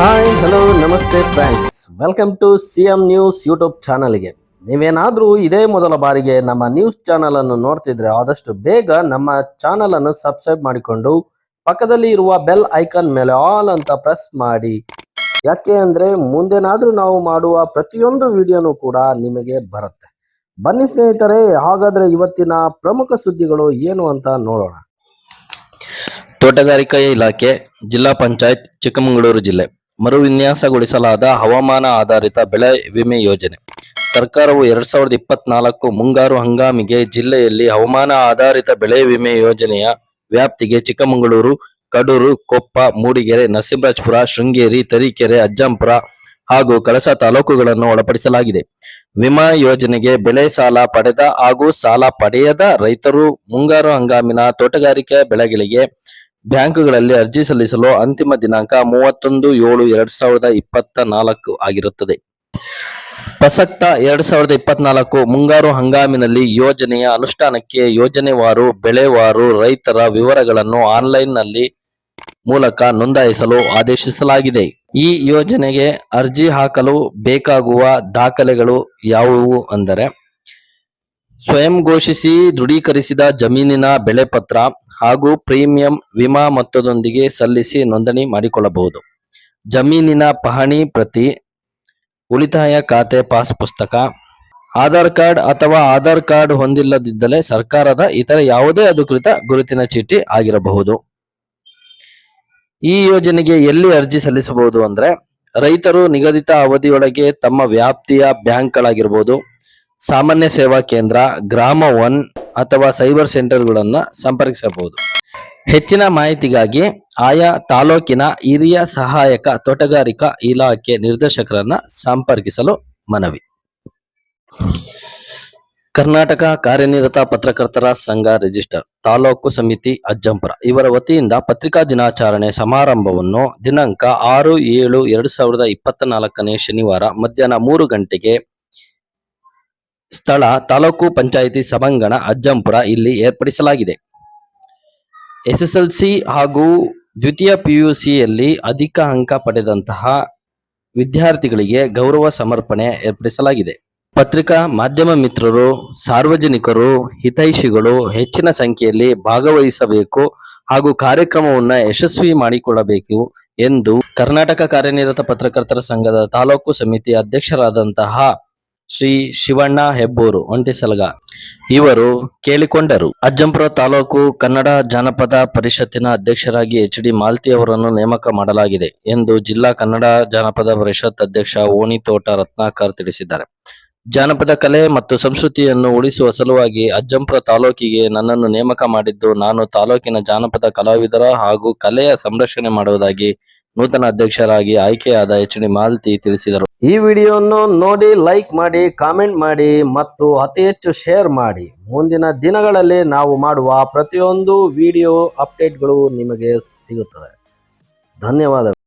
Hi hello ನಮಸ್ತೆ friends welcome to C M news YouTube ಚಾನಲ್ಗೆ ನೀವೇನಾದರೂ ಇದೇ ಮೊದಲ ಬಾರಿಗೆ ನಮ್ಮ ನ್ಯೂಸ್ ಚಾನಲನ್ನು ನೋಡ್ತಿದ್ರೆ ಆದಷ್ಟು ಬೇಗ ನಮ್ಮ ಚಾನಲನ್ನು ಸಬ್ಸ್ಕ್ರೈಬ್ ಮಾಡಿಕೊಂಡು ಪಕ್ಕದಲ್ಲಿ ಇರುವ ಬೆಲ್ ಐಕಾನ್ ಮೇಲೆ ಆಲ್ ಅಂತ ಪ್ರೆಸ್ ಮಾಡಿ. ಯಾಕೆ ಅಂದರೆ ಮುಂದೇನಾದರೂ ನಾವು ಮಾಡುವ ಪ್ರತಿಯೊಂದು ವಿಡಿಯೋನು ಕೂಡ ನಿಮಗೆ ಬರುತ್ತೆ. ಬನ್ನಿ ಸ್ನೇಹಿತರೆ, ಹಾಗಾದರೆ ಇವತ್ತಿನ ಪ್ರಮುಖ ಸುದ್ದಿಗಳು ಏನು ಅಂತ ನೋಡೋಣ. ತೋಟಗಾರಿಕಾ ಇಲಾಖೆ, ಜಿಲ್ಲಾ ಪಂಚಾಯತ್, ಚಿಕ್ಕಮಗಳೂರು ಜಿಲ್ಲೆ. ಮರುವಿನ್ಯಾಸಗೊಳಿಸಲಾದ ಹವಾಮಾನ ಆಧಾರಿತ ಬೆಳೆ ವಿಮೆ ಯೋಜನೆ. ಸರ್ಕಾರವು ಎರಡ್ ಸಾವಿರದ ಇಪ್ಪತ್ನಾಲ್ಕು ಮುಂಗಾರು ಹಂಗಾಮಿಗೆ ಜಿಲ್ಲೆಯಲ್ಲಿ ಹವಾಮಾನ ಆಧಾರಿತ ಬೆಳೆ ವಿಮೆ ಯೋಜನೆಯ ವ್ಯಾಪ್ತಿಗೆ ಚಿಕ್ಕಮಗಳೂರು, ಕಡೂರು, ಕೊಪ್ಪ, ಮೂಡಿಗೆರೆ, ನರಸಿಂಹರಾಜಪುರ, ಶೃಂಗೇರಿ, ತರೀಕೆರೆ, ಅಜ್ಜಂಪುರ ಹಾಗೂ ಕಳಸ ತಾಲೂಕುಗಳನ್ನು ಒಳಪಡಿಸಲಾಗಿದೆ. ವಿಮಾ ಯೋಜನೆಗೆ ಬೆಳೆ ಸಾಲ ಪಡೆದ ಹಾಗೂ ಸಾಲ ಪಡೆಯದ ರೈತರು ಮುಂಗಾರು ಹಂಗಾಮಿನ ತೋಟಗಾರಿಕೆ ಬೆಳೆಗಳಿಗೆ ಬ್ಯಾಂಕುಗಳಲ್ಲಿ ಅರ್ಜಿ ಸಲ್ಲಿಸಲು ಅಂತಿಮ ದಿನಾಂಕ ಮೂವತ್ತೊಂದು ಏಳು ಎರಡ್ ಸಾವಿರದ ಇಪ್ಪತ್ತ ನಾಲ್ಕು ಆಗಿರುತ್ತದೆ. ಪ್ರಸಕ್ತ ಎರಡ್ ಸಾವಿರದ ಇಪ್ಪತ್ನಾಲ್ಕು ಮುಂಗಾರು ಹಂಗಾಮಿನಲ್ಲಿ ಯೋಜನೆಯ ಅನುಷ್ಠಾನಕ್ಕೆ ಯೋಜನೆವಾರು, ಬೆಳೆವಾರು ರೈತರ ವಿವರಗಳನ್ನು ಆನ್ಲೈನ್ನಲ್ಲಿ ಮೂಲಕ ನೋಂದಾಯಿಸಲು ಆದೇಶಿಸಲಾಗಿದೆ. ಈ ಯೋಜನೆಗೆ ಅರ್ಜಿ ಹಾಕಲು ಬೇಕಾಗುವ ದಾಖಲೆಗಳು ಯಾವುವು ಅಂದರೆ, ಸ್ವಯಂ ಘೋಷಿಸಿ ದೃಢೀಕರಿಸಿದ ಜಮೀನಿನ ಬೆಳೆ ಪತ್ರ ಹಾಗೂ ಪ್ರೀಮಿಯಂ ವಿಮಾ ಮೊತ್ತದೊಂದಿಗೆ ಸಲ್ಲಿಸಿ ನೋಂದಣಿ ಮಾಡಿಕೊಳ್ಳಬಹುದು. ಜಮೀನಿನ ಪಹಣಿ ಪ್ರತಿ ಉಳಿತಾಯ ಖಾತೆ ಪಾಸ್ ಪುಸ್ತಕ, ಆಧಾರ್ ಕಾರ್ಡ್ ಅಥವಾ ಆಧಾರ್ ಕಾರ್ಡ್ ಹೊಂದಿಲ್ಲದಿದ್ದರೆ ಸರ್ಕಾರದ ಇತರ ಯಾವುದೇ ಅಧಿಕೃತ ಗುರುತಿನ ಚೀಟಿ ಆಗಿರಬಹುದು. ಈ ಯೋಜನೆಗೆ ಎಲ್ಲಿ ಅರ್ಜಿ ಸಲ್ಲಿಸಬಹುದು ಅಂದ್ರೆ, ರೈತರು ನಿಗದಿತ ಅವಧಿಯೊಳಗೆ ತಮ್ಮ ವ್ಯಾಪ್ತಿಯ ಬ್ಯಾಂಕ್ಗಳಾಗಿರ್ಬೋದು ಸಾಮಾನ್ಯ ಸೇವಾ ಕೇಂದ್ರ, ಗ್ರಾಮ ಒನ್ ಅಥವಾ ಸೈಬರ್ ಸೆಂಟರ್ಗಳನ್ನು ಸಂಪರ್ಕಿಸಬಹುದು. ಹೆಚ್ಚಿನ ಮಾಹಿತಿಗಾಗಿ ಆಯಾ ತಾಲೂಕಿನ ಹಿರಿಯ ಸಹಾಯಕ ತೋಟಗಾರಿಕಾ ಇಲಾಖೆ ನಿರ್ದೇಶಕರನ್ನ ಸಂಪರ್ಕಿಸಲು ಮನವಿ. ಕರ್ನಾಟಕ ಕಾರ್ಯನಿರತ ಪತ್ರಕರ್ತರ ಸಂಘ ರಿಜಿಸ್ಟರ್, ತಾಲೂಕು ಸಮಿತಿ ಅಜ್ಜಂಪುರ. ಇವರ ವತಿಯಿಂದ ಪತ್ರಿಕಾ ದಿನಾಚರಣೆ ಸಮಾರಂಭವನ್ನು ದಿನಾಂಕ ಆರು ಏಳು ಎರಡು ಸಾವಿರದ ಇಪ್ಪತ್ತ ನಾಲ್ಕನೇ ಶನಿವಾರ ಮಧ್ಯಾಹ್ನ ಮೂರು ಗಂಟೆಗೆ ಸ್ಥಳ ತಾಲೂಕು ಪಂಚಾಯಿತಿ ಸಭಾಂಗಣ ಅಜ್ಜಂಪುರ ಇಲ್ಲಿ ಏರ್ಪಡಿಸಲಾಗಿದೆ. ಎಸ್ಎಸ್ಎಲ್ಸಿ ಹಾಗೂ ದ್ವಿತೀಯ ಪಿಯುಸಿಯಲ್ಲಿ ಅಧಿಕ ಅಂಕ ಪಡೆದಂತಹ ವಿದ್ಯಾರ್ಥಿಗಳಿಗೆ ಗೌರವ ಸಮರ್ಪಣೆ ಏರ್ಪಡಿಸಲಾಗಿದೆ. ಪತ್ರಿಕಾ ಮಾಧ್ಯಮ ಮಿತ್ರರು, ಸಾರ್ವಜನಿಕರು, ಹಿತೈಷಿಗಳು ಹೆಚ್ಚಿನ ಸಂಖ್ಯೆಯಲ್ಲಿ ಭಾಗವಹಿಸಬೇಕು ಹಾಗೂ ಕಾರ್ಯಕ್ರಮವನ್ನು ಯಶಸ್ವಿ ಮಾಡಿಕೊಳ್ಳಬೇಕು ಎಂದು ಕರ್ನಾಟಕ ಕಾರ್ಯನಿರತ ಪತ್ರಕರ್ತರ ಸಂಘದ ತಾಲೂಕು ಸಮಿತಿ ಅಧ್ಯಕ್ಷರಾದಂತಹ ಶ್ರೀ ಶಿವಣ್ಣ ಹೆಬ್ಬೂರು ಒಂಟಿಸಲಗ ಇವರು ಕೇಳಿಕೊಂಡರು. ಅಜ್ಜಂಪುರ ತಾಲೂಕು ಕನ್ನಡ ಜಾನಪದ ಪರಿಷತ್ತಿನ ಅಧ್ಯಕ್ಷರಾಗಿ ಎಚ್ ಡಿ ಮಾಲ್ತಿ ಅವರನ್ನು ನೇಮಕ ಮಾಡಲಾಗಿದೆ ಎಂದು ಜಿಲ್ಲಾ ಕನ್ನಡ ಜಾನಪದ ಪರಿಷತ್ ಅಧ್ಯಕ್ಷ ಓಣಿ ತೋಟ ರತ್ನಾಕರ್ ತಿಳಿಸಿದ್ದಾರೆ. ಜಾನಪದ ಕಲೆ ಮತ್ತು ಸಂಸ್ಕೃತಿಯನ್ನು ಉಳಿಸುವ ಸಲುವಾಗಿ ಅಜ್ಜಂಪುರ ತಾಲೂಕಿಗೆ ನನ್ನನ್ನು ನೇಮಕ ಮಾಡಿದ್ದು ನಾನು ತಾಲೂಕಿನ ಜಾನಪದ ಕಲಾವಿದರ ಹಾಗೂ ಕಲೆಯ ಸಂರಕ್ಷಣೆ ಮಾಡುವುದಾಗಿ ನೂತನ ಅಧ್ಯಕ್ಷರಾಗಿ ಆಯ್ಕೆಯಾದ ಎಚ್ ಡಿ ಮಾಲತಿ ತಿಳಿಸಿದರು. ಈ ವಿಡಿಯೋವನ್ನು ನೋಡಿ ಲೈಕ್ ಮಾಡಿ, ಕಾಮೆಂಟ್ ಮಾಡಿ ಮತ್ತು ಅತಿ ಹೆಚ್ಚು ಶೇರ್ ಮಾಡಿ. ಮುಂದಿನ ದಿನಗಳಲ್ಲಿ ನಾವು ಮಾಡುವ ಪ್ರತಿಯೊಂದು ವಿಡಿಯೋ ಅಪ್ಡೇಟ್ಗಳು ನಿಮಗೆ ಸಿಗುತ್ತದೆ. ಧನ್ಯವಾದಗಳು.